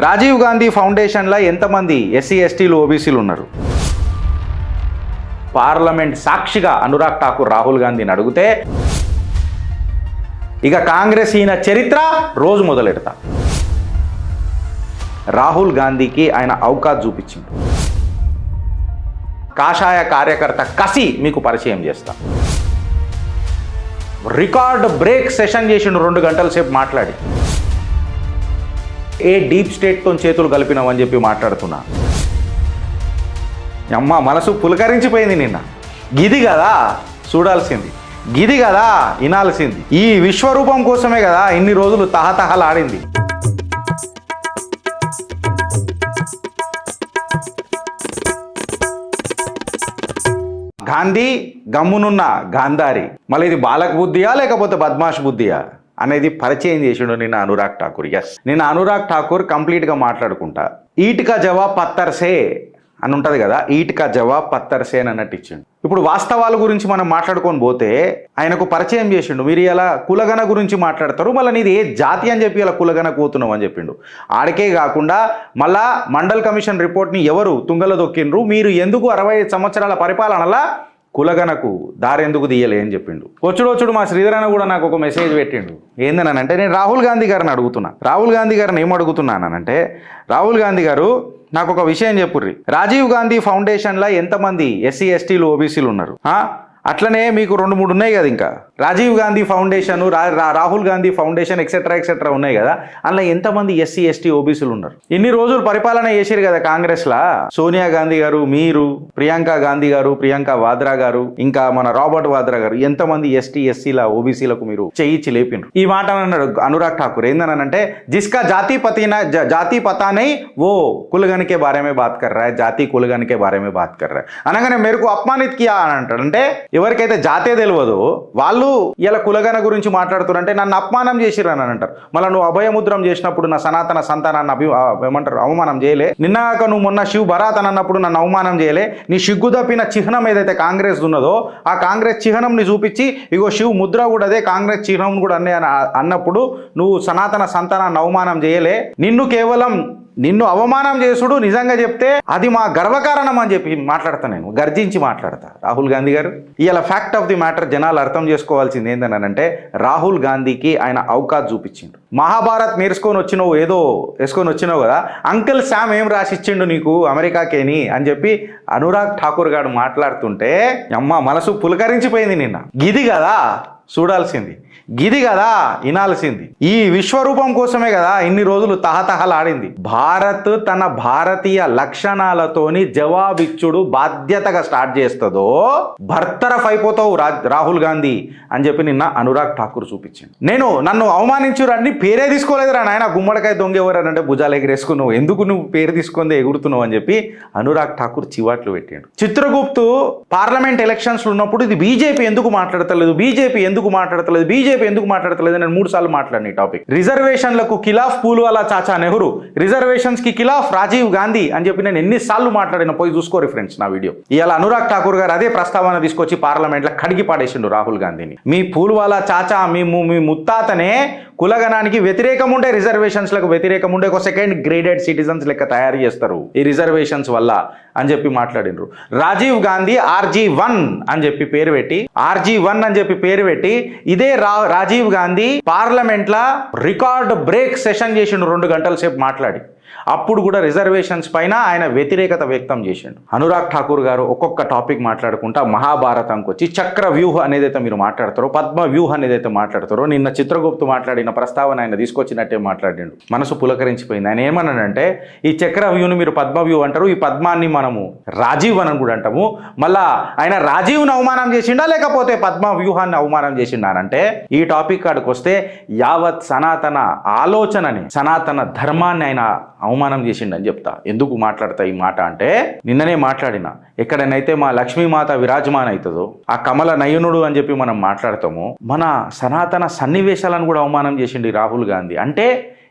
రాజీవ్ గాంధీ ఫౌండేషన్లో ఎంతమంది ఎస్సీ ఎస్టీలు ఓబీసీలు ఉన్నారు? పార్లమెంట్ సాక్షిగా అనురాగ్ ఠాకూర్ రాహుల్ గాంధీని అడిగితే ఇక కాంగ్రెస్ ఈయన చరిత్ర రోజు మొదలెడతా. రాహుల్ గాంధీకి ఆయన అవకాశం చూపించింది కాషాయ కార్యకర్త కసి మీకు పరిచయం చేస్తా. రికార్డ్ బ్రేక్ సెషన్ చేసిండు రెండు గంటల సేపు మాట్లాడి. ఏ డీప్ స్టేట్తో చేతులు కలిపినామని చెప్పి మాట్లాడుతున్నా. అమ్మ మనసు పులకరించిపోయింది నిన్న. గిది కదా చూడాల్సింది. గిది కదా వినాల్సింది. ఈ విశ్వరూపం కోసమే కదా ఇన్ని రోజులు తహతహలాడింది. గాంధీ గమ్మునున్న గాంధారి. మళ్ళీ ఇది బాలక బుద్ధియా లేకపోతే బద్మాష్ బుద్ధియా? అనేది పరిచయం చేసిండు నిన్న అనురాగ్ ఠాకూర్. ఎస్ నిన్న అనురాగ్ ఠాకూర్ కంప్లీట్గా మాట్లాడుకుంటా. ఈటికా జవాబ్ పత్తర్సే అని ఉంటుంది కదా ఈటికా జవాబ్ పత్తర్సే అని అన్నట్టు ఇచ్చిండు. ఇప్పుడు వాస్తవాల గురించి మనం మాట్లాడుకొని పోతే ఆయనకు పరిచయం చేసిండు. మీరు ఇలా కులగన గురించి మాట్లాడతారు మళ్ళీ నీది ఏ జాతి అని చెప్పి ఇలా కులగన కూతున్నావు అని చెప్పిండు. ఆడికే కాకుండా మళ్ళా మండల్ కమిషన్ రిపోర్ట్ని ఎవరు తుంగల దొక్కిండ్రు మీరు ఎందుకు అరవై సంవత్సరాల పరిపాలనలా కులగనకు దారెందుకు తీయలే అని చెప్పిండు. వచ్చుడు వచ్చుడు మా శ్రీధరన్న కూడా నాకు ఒక మెసేజ్ పెట్టిండు. ఏందనంటే నేను రాహుల్ గాంధీ గారిని అడుగుతున్నా. రాహుల్ గాంధీ గారిని ఏం అడుగుతున్నానంటే రాహుల్ గాంధీ గారు నాకు ఒక విషయం చెప్పుర్రి. రాజీవ్ గాంధీ ఫౌండేషన్లో ఎంతమంది ఎస్సీ ఎస్టీలు ఓబీసీలు ఉన్నారు? అట్లనే మీకు రెండు మూడు ఉన్నాయి కదా ఇంకా. Rajiv Gandhi foundation Rahul Gandhi foundation etcetera etcetera ఉన్నాయి కదా. అందులో ఎంతమంది ఎస్సీ ఎస్టీ ఓబీసీలు ఉన్నారు? ఇన్ని రోజులు పరిపాలన చేశారు కదా కాంగ్రెస్లా? సోనియా గాంధీ గారు మీరు ప్రియాంక గాంధీ గారు ప్రియాంక వాద్రా గారు ఇంకా మన రాబర్ట్ వాద్రా గారు ఎంతమంది ఎస్టీ ఎస్సీల ఓబీసీలకు మీరు చేయించి లేపినారు ఈ మాట అన్నాడు అనురాగ్ ఠాకూర్. ఏందనంటే జిస్కా జాతి పతిన జాతి పతానే ఓ కులగనికే బారేమే బాత్ కర్రా జాతి కులగనికే బారేమే బాత్ కర్రా. అనగానే మేరకు అపమానిత్ కియా అని అంటాడు. అంటే ఎవరికైతే జాతే తెలియదు వాళ్ళు ఇలా కులగన గురించి మాట్లాడుతున్నారంటే నన్ను అపమానం చేసిర్రు అని అంటారు. మళ్ళీ నువ్వు అభయముద్రం చేసినప్పుడు నా సనాతన సంతానాన్ని అభి ఏమంటారు అవమానం చేయలే. నిన్నాక నువ్వు మొన్న శివ్ భరాత్ అని అన్నప్పుడు నన్ను అవమానం చేయలే. నీ సిగ్గు తప్పిన చిహ్నం ఏదైతే కాంగ్రెస్ ఉన్నదో ఆ కాంగ్రెస్ చిహ్నంని చూపించి ఇగో శివ్ ముద్ర కూడా అదే కాంగ్రెస్ చిహ్నం కూడా అన్నే అన్నప్పుడు నువ్వు సనాతన సంతానాన్ని అవమానం చేయలే. నిన్ను కేవలం నిన్ను అవమానం చేసుడు నిజంగా చెప్తే అది మా గర్వకారణం అని చెప్పి మాట్లాడతా నేను గర్జించి మాట్లాడతా. రాహుల్ గాంధీ గారు ఇలా ఫ్యాక్ట్ ఆఫ్ ది మ్యాటర్ జనాలు అర్థం చేసుకోవాల్సింది ఏంటనంటే రాహుల్ గాంధీకి ఆయన అవకాశం చూపించిండు. మహాభారత్ నేర్చుకొని వచ్చినావు ఏదో వేసుకొని వచ్చినావు కదా అంకిల్ శామ్ ఏం రాసిచ్చిండు నీకు అమెరికాకేని అని చెప్పి అనురాగ్ ఠాకూర్ గారు మాట్లాడుతుంటే అమ్మ మనసు పులకరించిపోయింది నిన్న. గిది కదా చూడాల్సింది. గిది కదా వినాల్సింది ఈ విశ్వరూపం కోసమే కదా ఇన్ని రోజులు తహతహలాడింది. భారత్ తన భారతీయ లక్షణాలతోని జవాబిచ్చుడు బాధ్యతగా స్టార్ట్ చేస్తుందో భర్తరఫ్ అయిపోతావు రా రాహుల్ గాంధీ అని చెప్పి నిన్న అనురాగ్ ఠాకూర్ చూపించింది. నేను నన్ను అవమానించురు అన్ని పేరే తీసుకోలేదురా నాయన. గుమ్మడికాయ దొంగ ఎవరనంటే భుజాలు ఎగిరేసుకున్నావు ఎందుకు నువ్వు పేరు తీసుకుందే ఎగురుతున్నావు అని చెప్పి అనురాగ్ ఠాకూర్ చివాట్లు పెట్టాడు. చిత్రగుప్తు పార్లమెంట్ ఎలక్షన్స్ ఉన్నప్పుడు ఇది బీజేపీ ఎందుకు మాట్లాడతలేదు? బీజేపీ ఎందుకు మాట్లాడతలేదు? బీజేపీ ఎందుకు మాట్లాడతలేదు నేను మూడు సార్లు మాట్లాడిన ఈ టాపిక్. రిజర్వేషన్లకు ఖిలాఫ్ పూల్వాలా చాచా నెహ్రూ. రిజర్వేషన్స్కి ఖిలాఫ్ రాజీవ్ గాంధీ అని చెప్పి నేను ఎన్నిసార్లు మాట్లాడిన పోయి చూసుకోరు ఫ్రెండ్స్ నా వీడియో. ఇవాళ అనురాగ్ ఠాకూర్ గారు అదే ప్రస్తావన తీసుకొచ్చి పార్లమెంట్లో కడిగి పాడేసిండు రాహుల్ గాంధీని. మీ పూల్వాలా చాచా మీ మీ ముత్తాతనే కులగణానికి వ్యతిరేకం ఉండే రిజర్వేషన్స్లకు వ్యతిరేకం ఉండే ఒక సెకండ్ గ్రేడెడ్ సిటిజన్స్ లెక్క తయారు చేస్తారు. ఈ రిజర్వేషన్స్ వల్ల అని చెప్పి మాట్లాడినరు. రాజీవ్ గాంధీ ఆర్జీ వన్ అని చెప్పి పేరు పెట్టి ఆర్జీ వన్ అని చెప్పి పేరు పెట్టి ఇదే రా రాజీవ్ గాంధీ పార్లమెంట్ లా రికార్డ్ బ్రేక్ సెషన్ చేసిండు రెండు గంటల సేపు మాట్లాడి. అప్పుడు కూడా రిజర్వేషన్స్ పైన ఆయన వ్యతిరేకత వ్యక్తం చేసిండు. అనురాగ్ ఠాకూర్ గారు ఒక్కొక్క టాపిక్ మాట్లాడుకుంటా మహాభారతంకి వచ్చి చక్ర వ్యూహ అనేదైతే మీరు మాట్లాడతారో పద్మ వ్యూహ అనేదైతే మాట్లాడతారో నిన్న చిత్రగుప్తు మాట్లాడిన ప్రస్తావన ఆయన తీసుకొచ్చినట్టే మాట్లాడిండు. మనసు పులకరించిపోయింది. ఆయన ఏమన్నాడంటే ఈ చక్ర వ్యూని మీరు పద్మ వ్యూ అంటారు ఈ పద్మాన్ని మనము రాజీవ్ అని కూడా అంటాము. మళ్ళా ఆయన రాజీవ్ని అవమానం చేసిండా లేకపోతే పద్మ వ్యూహాన్ని అవమానం చేసిండానంటే ఈ టాపిక్ కాడికి వస్తే యావత్ సనాతన ఆలోచనని సనాతన ధర్మాన్ని ఆయన అవమానం చేసిండని చెప్తా. ఎందుకు మాట్లాడతా ఈ మాట అంటే నిన్ననే మాట్లాడిన. ఎక్కడనైతే మా లక్ష్మీమాత విరాజమాన్ అవుతుందో ఆ కమల నయనుడు అని చెప్పి మనం మాట్లాడతాము మన సనాతన సన్నివేశాలను కూడా అవమానం చేసిండు రాహుల్ గాంధీ. అంటే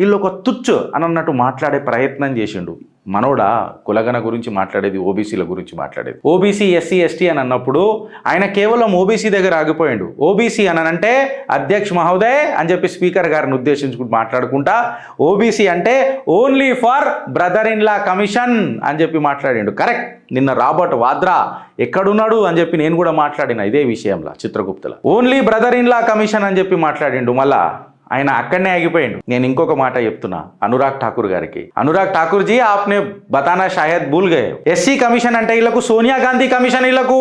వీళ్ళు ఒక తుచ్చు అని అన్నట్టు మాట్లాడే ప్రయత్నం చేసిండు. మనోడా కులగన గురించి మాట్లాడేది ఓబీసీల గురించి మాట్లాడేది. ఓబీసీ ఎస్సీ ఎస్టీ అని అన్నప్పుడు ఆయన కేవలం ఓబీసీ దగ్గర ఆగిపోయాడు. ఓబీసీ అని అంటే అధ్యక్ష మహోదయ్ అని చెప్పి స్పీకర్ గారిని ఉద్దేశించుకుంటూ మాట్లాడుకుంటా ఓబీసీ అంటే only for brother in law commission అని చెప్పి మాట్లాడిండు. కరెక్ట్. నిన్న రాబర్ట్ వాద్రా ఎక్కడున్నాడు అని చెప్పి నేను కూడా మాట్లాడిన ఇదే విషయంలో చిత్రగుప్తుల. Only brother in law commission అని చెప్పి మాట్లాడిండు మళ్ళా. ఆయన అక్కడనే ఆగిపోయాడు. నేను ఇంకొక మాట చెప్తున్నా అనురాగ్ ఠాకూర్ గారికి. అనురాగ్ ఠాకూర్ జీ ఆప్నే బతానా షాయద్ భూల్ గయే ఎస్సీ కమిషన్ అంటే వీళ్ళకు సోనియా గాంధీ కమిషన్ వీళ్ళకు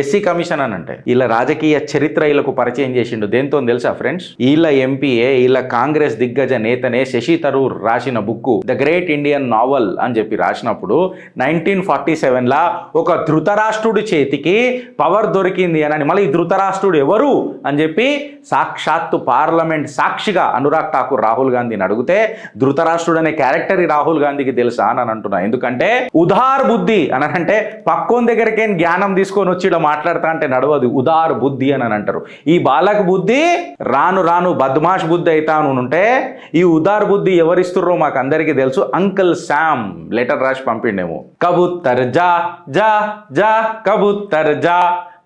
ఎస్సీ కమిషన్ అని అంటే ఇలా రాజకీయ చరిత్ర వీళ్ళకు పరిచయం చేసిండు. దేంతో తెలుసా ఫ్రెండ్స్ వీళ్ళ ఎంపీఏ వీళ్ళ కాంగ్రెస్ దిగ్గజ నేతనే శశి తరూర్ రాసిన book the great Indian novel అని చెప్పి రాసినప్పుడు నైన్టీన్ ఫార్టీ సెవెన్లా ఒక ధృతరాష్ట్రుడి చేతికి పవర్ దొరికింది అని మళ్ళీ ఈ ధృతరాష్ట్రుడు ఎవరు అని చెప్పి సాక్షాత్తు పార్లమెంట్ సాక్షిగా అనురాగ్ ఠాకూర్ రాహుల్ గాంధీని అడిగితే ధృతరాష్ట్రుడు అనే క్యారెక్టర్ ఈ రాహుల్ గాంధీకి తెలుసా అని అంటున్నా. ఎందుకంటే ఉదార్ బుద్ధి అని అంటే పక్కోని దగ్గరికే జ్ఞానం తీసుకొని వచ్చిడం మాట్లాడతా అంటే నడవదు. ఉదార్ బుద్ధి అని అంటారు. ఈ బాలక బుద్ధి రాను రాను బద్మాష్ బుద్ధి అవుతాను ఉంటే ఈ ఉదార్ బుద్ధి ఎవరిస్తుర్రో మాకు అందరికీ తెలుసు. అంకుల్ శామ్ లెటర్ రాసి పంపిండేమో. కబుత్తర్ జా జా జా కబుత్తర్ జా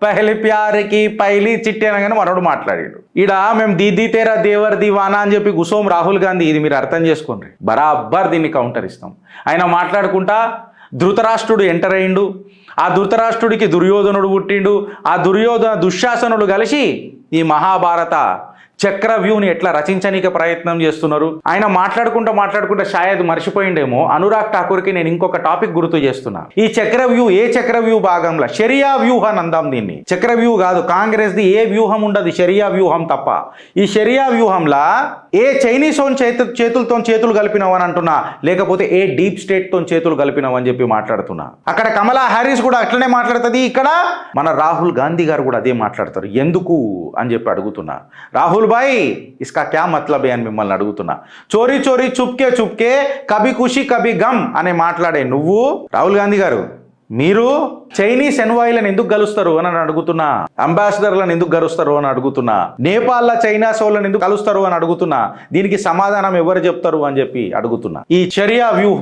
పహలి ప్యారకి పైలి చిట్టి అనగానే మనోడు మాట్లాడాడు. ఈడ మేము దీదీ తేరా దేవర్ దివానా అని చెప్పి గుసోం రాహుల్ గాంధీ ఇది మీరు అర్థం చేసుకోండి. బరాబర్ దీన్ని కౌంటర్ ఇస్తాం. ఆయన మాట్లాడుకుంటా ధృతరాష్ట్రుడు ఎంటర్ అయిండు. ఆ ధృతరాష్ట్రుడికి దుర్యోధనుడు పుట్టిండు. ఆ దుర్యోధన దుశ్శాసనుడు కలిసి ఈ మహాభారత చక్ర వ్యూని ఎట్లా రచించనీకి ప్రయత్నం చేస్తున్నారు? ఆయన మాట్లాడుకుంటూ మాట్లాడుకుంటూ షాయద్ మర్చిపోయిండేమో. అనురాగ్ ఠాకూర్కి నేను ఇంకొక టాపిక్ గుర్తు చేస్తున్నా. ఈ చక్ర వ్యూ ఏ చక్ర వ్యూ భాగంలో? షరియా వ్యూహం అందాం దీన్ని. చక్ర వ్యూ కాదు కాంగ్రెస్ ది ఏ వ్యూహం ఉండదు షరియా వ్యూహం తప్ప. ఈ షరియా వ్యూహంలా ఏ చైనీస్ చేతు చేతులతో చేతులు కలిపినవని అంటున్నా. లేకపోతే ఏ డీప్ స్టేట్తో చేతులు కలిపినవని చెప్పి మాట్లాడుతున్నా. అక్కడ కమలా హ్యారీస్ కూడా అట్లనే మాట్లాడుతుంది. ఇక్కడ మన రాహుల్ గాంధీ గారు కూడా అదే మాట్లాడతారు. ఎందుకు అని చెప్పి అడుగుతున్నా. రాహుల్ భాయ్ ఇస్కా క్యా మతలబ్ అని మిమ్మల్ని అడుగుతున్నా చోరీ చోరీ చుప్కే చుప్కే కభి ఖుషి కభి గమ్ అనే మాట్లాడే నువ్వు రాహుల్ గాంధీ గారు మీరు చైనీస్ ఎన్వాయిలను ఎందుకు కలుస్తారు అని అడుగుతున్నా. అంబాసిడర్లను ఎందుకు కలుస్తారు అని అడుగుతున్నా. నేపాల్లో చైనా సోళ్ళని ఎందుకు కలుస్తారు అని అడుగుతున్నా. దీనికి సమాధానం ఎవరు చెప్తారు అని చెప్పి అడుగుతున్నా. ఈ చర్య వ్యూ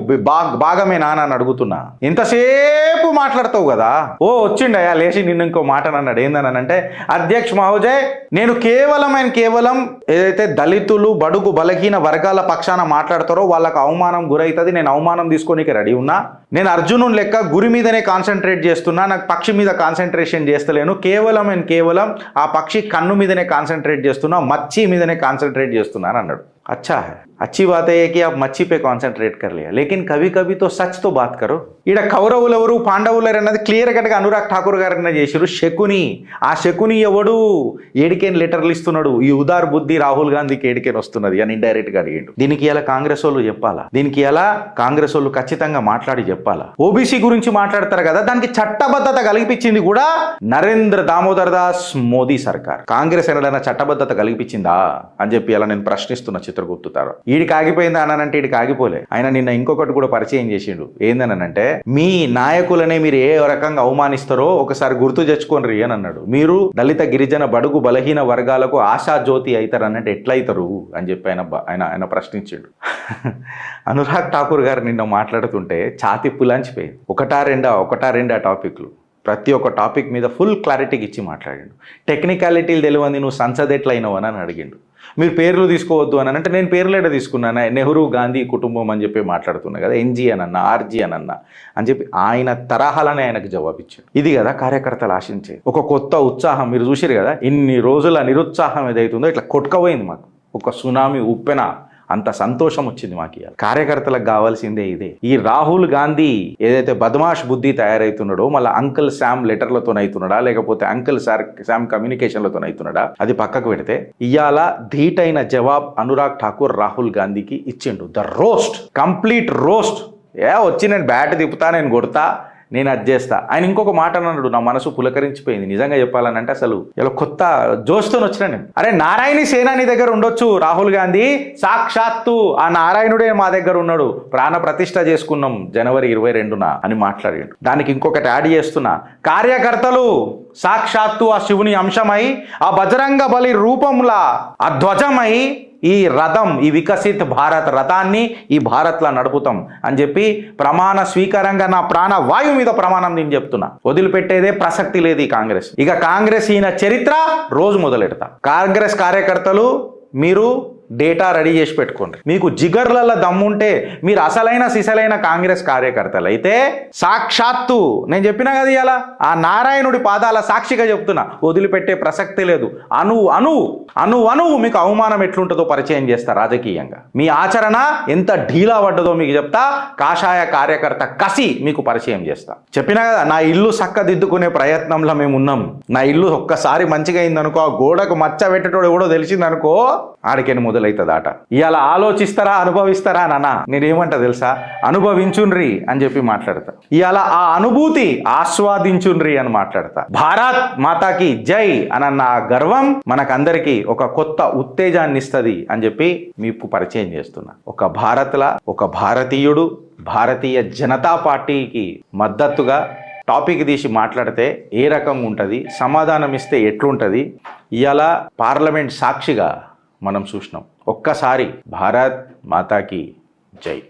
భాగమేనా అని అడుగుతున్నా. ఎంతసేపు మాట్లాడతావు కదా? ఓ వచ్చిండయా లేచి నిన్ను ఇంకో మాట అన్నాడు. ఏందని అంటే అధ్యక్ష మహోజయ్ నేను కేవలం ఆయన కేవలం ఏదైతే దళితులు బడుగు బలహీన వర్గాల పక్షాన మాట్లాడతారో వాళ్ళకి అవమానం గురవుతుంది నేను అవమానం తీసుకోనికి రెడీ ఉన్నా. నేను అర్జును లెక్క గురి మీదనే కాన్సన్ట్రేట్ చేస్తున్నా నాకు పక్షి మీద కాన్సన్ట్రేషన్ చేస్తలేను. కేవలం నేను కేవలం ఆ పక్షి కన్ను మీదనే కాన్సన్ట్రేట్ చేస్తున్నా మచ్చి మీదనే కాన్సన్ట్రేట్ చేస్తున్నాను అన్నాడు. अच्छा है अच्छी बात है कि आप मच्छी पे కాన్సన్ట్రేట్ कर लिया लेकिन कभी कभी तो सच तो बात करो ఈడ కౌరవులు ఎవరు పాండవులు ఎవరు అన్నది క్లియర్ కట్గా అనురాగ్ ఠాకూర్ గారు చేశారు శకుని ఆ శకుని ఎవడు ఏడికేన్ లెటర్లు ఇస్తున్నాడు ఈ ఉదార్ బుద్ధి రాహుల్ గాంధీకి ఏడికేన్ వస్తున్నది అని ఇండైరెక్ట్ గా అడిగిండు దీనికి ఇలా కాంగ్రెస్ వాళ్ళు చెప్పాలా దీనికి ఎలా కాంగ్రెస్ వాళ్ళు ఖచ్చితంగా మాట్లాడి చెప్పాలా ఓబీసీ గురించి మాట్లాడతారు కదా దానికి చట్టబద్ధత కలిపించింది కూడా నరేంద్ర దామోదర్ దాస్ మోదీ సర్కార్ కాంగ్రెస్ ఎన్నడైనా చట్టబద్ధత కలిపించిందా అని చెప్పి అలా నేను ప్రశ్నిస్తున్న చిత్రగుప్తుతారు ఈడికి ఆగిపోయిందా అనంటే అంటే ఈడికి ఆగిపోలే ఆయన నిన్న ఇంకొకటి కూడా పరిచయం చేసిండు. ఏందనంటే మీ నాయకులనే మీరు ఏ రకంగా అవమానిస్తారో ఒకసారి గుర్తు తెచ్చుకోండి అని అన్నాడు. మీరు దళిత గిరిజన బడుగు బలహీన వర్గాలకు ఆశా జ్యోతి అవుతారు అన్నట్టు ఎట్లయితారు అని చెప్పి ఆయన ఆయన ఆయన ప్రశ్నించాడు. అనురాగ్ ఠాకూర్ గారు నిన్న మాట్లాడుతుంటే ఛాతి పులాంచిపోయింది. ఒకటా రెండా ఒకటా రెండా టాపిక్లు. ప్రతి ఒక్క టాపిక్ మీద ఫుల్ క్లారిటీకి ఇచ్చి మాట్లాడిండు. టెక్నికాలిటీలు తెలియంది నువ్వు సంసద్ ఎట్లయినావు అని అడిగిండు. మీరు పేర్లు తీసుకోవద్దు అని అంటే నేను పేర్లు తీసుకున్నాను? నెహ్రూ గాంధీ కుటుంబం అని చెప్పి మాట్లాడుతున్నా కదా ఎన్జీ అని అన్న ఆర్జీ అని అన్న అని చెప్పి ఆయన తరహాలనే ఆయనకు జవాబిచ్చాడు. ఇది కదా కార్యకర్తలు ఆశించే. ఒక కొత్త ఉత్సాహం. మీరు చూసారు కదా ఇన్ని రోజుల నిరుత్సాహం ఏదైతుందో ఇట్లా కొట్టుకపోయింది మాకు. ఒక సునామీ ఉప్పెన అంత సంతోషం వచ్చింది మాకు కార్యకర్తలకు కావాల్సిందే ఇదే. ఈ రాహుల్ గాంధీ ఏదైతే బదమాష్ బుద్ధి తయారైతున్నాడో మళ్ళీ అంకుల్ శామ్ లెటర్లతో అవుతున్నాడా లేకపోతే అంకుల్ సార్ శామ్ కమ్యూనికేషన్లతో అవుతున్నాడా అది పక్కకు పెడితే ఇవాళ ధీటైన జవాబ్ అనురాగ్ ఠాకూర్ రాహుల్ గాంధీకి ఇచ్చిండు. The roast complete roast. ఏ వచ్చి నేను బ్యాట్ తిప్పుతా నేను కొడతా నేను అది చేస్తా. ఆయన ఇంకొక మాట అన్నాడు నా మనసు పులకరించిపోయింది. నిజంగా చెప్పాలనంటే అసలు ఇలా కొత్త జోస్తో వచ్చిన నేను. అరే నారాయణి సేనాని నీ దగ్గర ఉండొచ్చు రాహుల్ గాంధీ సాక్షాత్తు ఆ నారాయణుడే మా దగ్గర ఉన్నాడు. ప్రాణ ప్రతిష్ఠ చేసుకున్నాం జనవరి ఇరవై రెండున అని మాట్లాడాడు. దానికి ఇంకొకటి యాడ్ చేస్తున్నా. కార్యకర్తలు సాక్షాత్తు ఆ శివుని అంశమై ఆ బజరంగ బలి రూపంలా ఆ ధ్వజమై ఈ రథం ఈ వికసిత్ భారత్ రథాన్ని ఈ భారత్లో నడుపుతాం అని చెప్పి ప్రమాణ స్వీకారంగా నా ప్రాణ వాయువు మీద ప్రమాణం నేను చెప్తున్నా. వదిలిపెట్టేదే ప్రసక్తి లేదు ఈ కాంగ్రెస్. ఇక కాంగ్రెస్ ఈయన చరిత్ర రోజు మొదలెడతా. కాంగ్రెస్ కార్యకర్తలు మీరు డేటా రెడీ చేసి పెట్టుకోండి. మీకు జిగర్లలో దమ్ముంటే మీరు అసలైన సిసలైన కాంగ్రెస్ కార్యకర్తలు. అయితే సాక్షాత్తు నేను చెప్పినా కదా ఇలా ఆ నారాయణుడి పాదాల సాక్షిగా చెప్తున్నా వదిలిపెట్టే ప్రసక్తి లేదు. అను అను అను అను మీకు అవమానం ఎట్లుంటుందో పరిచయం చేస్తా రాజకీయంగా. మీ ఆచరణ ఎంత ఢీలా పడ్డదో మీకు చెప్తా కాషాయ కార్యకర్త కసి మీకు పరిచయం చేస్తా. చెప్పినా కదా నా ఇల్లు చక్కదిద్దుకునే ప్రయత్నంలో మేము ఉన్నాం. నా ఇల్లు ఒక్కసారి మంచిగా అయిందనుకో ఆ గోడకు మచ్చ పెట్టేటోడు ఎవడో తెలిసిందనుకో ఆడికెని మొదలవుతుంది ఆట ఇవాళ ఆలోచిస్తారా అనుభవిస్తారా నాన్న? నేనేమంటా తెలుసా? అనుభవించుండ్రి అని చెప్పి మాట్లాడతా. ఇవాళ ఆ అనుభూతి ఆస్వాదించుండ్రి అని మాట్లాడతా. భారత్ మాతాకి జై అనన్న ఆ గర్వం మనకందరికీ ఒక కొత్త ఉత్తేజాన్ని ఇస్తుంది అని చెప్పి మీకు పరిచయం చేస్తున్నా. ఒక భారత్లా ఒక భారతీయుడు భారతీయ జనతా పార్టీకి మద్దతుగా టాపిక్ తీసి మాట్లాడితే ఏ రకంగా ఉంటుంది సమాధానం ఇస్తే ఎట్లుంటుంది? ఇలా పార్లమెంట్ సాక్షిగా మనం చూసినాం. ఒక్కసారి భారత్ మాతాకి జై.